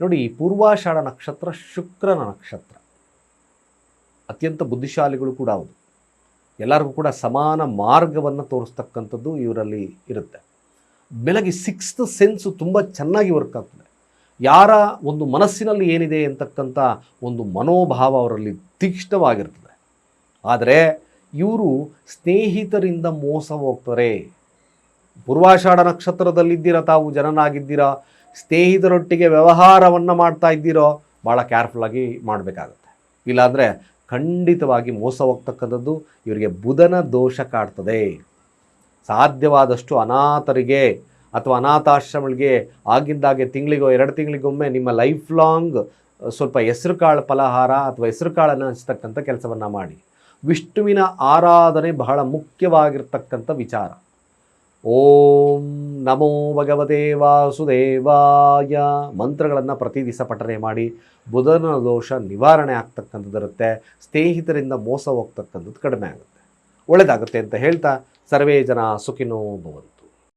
ನೋಡಿ ಪೂರ್ವಾಷಾಢ ನಕ್ಷತ್ರ ಶುಕ್ರನ ನಕ್ಷತ್ರ. ಅತ್ಯಂತ ಬುದ್ಧಿಶಾಲಿಗಳು ಕೂಡ ಹೌದು. ಎಲ್ಲರಿಗೂ ಕೂಡ ಸಮಾನ ಮಾರ್ಗವನ್ನು ತೋರಿಸ್ತಕ್ಕಂಥದ್ದು ಇವರಲ್ಲಿ ಇರುತ್ತೆ. ಬೆಳಗ್ಗೆ ಸಿಕ್ಸ್ತ್ ಸೆನ್ಸು ತುಂಬ ಚೆನ್ನಾಗಿ ವರ್ಕ್ ಆಗ್ತದೆ. ಯಾರ ಒಂದು ಮನಸ್ಸಿನಲ್ಲಿ ಏನಿದೆ ಅಂತಕ್ಕಂಥ ಒಂದು ಮನೋಭಾವ ಅವರಲ್ಲಿ ತೀಕ್ಷ್ಣವಾಗಿರ್ತದೆ. ಆದರೆ ಇವರು ಸ್ನೇಹಿತರಿಂದ ಮೋಸ ಹೋಗ್ತಾರೆ. ಪೂರ್ವಾಷಾಢ ನಕ್ಷತ್ರದಲ್ಲಿದ್ದೀರಾ ತಾವು, ಜನನಾಗಿದ್ದೀರಾ? ಸ್ನೇಹಿತರೊಟ್ಟಿಗೆ ವ್ಯವಹಾರವನ್ನು ಮಾಡ್ತಾ ಇದ್ದೀರೋ ಭಾಳ ಕೇರ್ಫುಲ್ಲಾಗಿ ಮಾಡಬೇಕಾಗುತ್ತೆ. ಇಲ್ಲಾಂದರೆ ಖಂಡಿತವಾಗಿ ಮೋಸ ಹೋಗ್ತಕ್ಕಂಥದ್ದು ಇವರಿಗೆ ಬುಧನ ದೋಷ ಕಾಡ್ತದೆ. ಸಾಧ್ಯವಾದಷ್ಟು ಅನಾಥರಿಗೆ ಅಥವಾ ಅನಾಥಾಶ್ರಮಗಳಿಗೆ ಆಗಿಂದಾಗೆ ತಿಂಗಳಿಗೋ, ಎರಡು ತಿಂಗಳಿಗೊಮ್ಮೆ ನಿಮ್ಮ ಲೈಫ್ ಲಾಂಗ್ ಸ್ವಲ್ಪ ಹೆಸರು ಕಾಳು ಫಲಹಾರ ಅಥವಾ ಹೆಸರು ಕಾಳನ್ನು ಹಂಚ್ತಕ್ಕಂಥ ಕೆಲಸವನ್ನು ಮಾಡಿ. ವಿಷ್ಣುವಿನ ಆರಾಧನೆ ಬಹಳ ಮುಖ್ಯವಾಗಿರ್ತಕ್ಕಂಥ ವಿಚಾರ. ಓಂ ನಮೋ ಭಗವತೆ ವಾಸುದೇವಾಯ ಮಂತ್ರಗಳನ್ನು ಪ್ರತಿ ದಿವಸ ಪಠನೆ ಮಾಡಿ ಬುಧನ ದೋಷ ನಿವಾರಣೆ ಆಗ್ತಕ್ಕಂಥದ್ದಿರುತ್ತೆ ಸ್ನೇಹಿತರಿಂದ ಮೋಸ ಹೋಗ್ತಕ್ಕಂಥದ್ದು ಕಡಿಮೆ ಆಗುತ್ತೆ. ಒಳ್ಳೆಯದಾಗುತ್ತೆ ಅಂತ ಹೇಳ್ತಾ ಸರ್ವೇ ಜನ ಸುಖಿನೋ ಭವಂತು.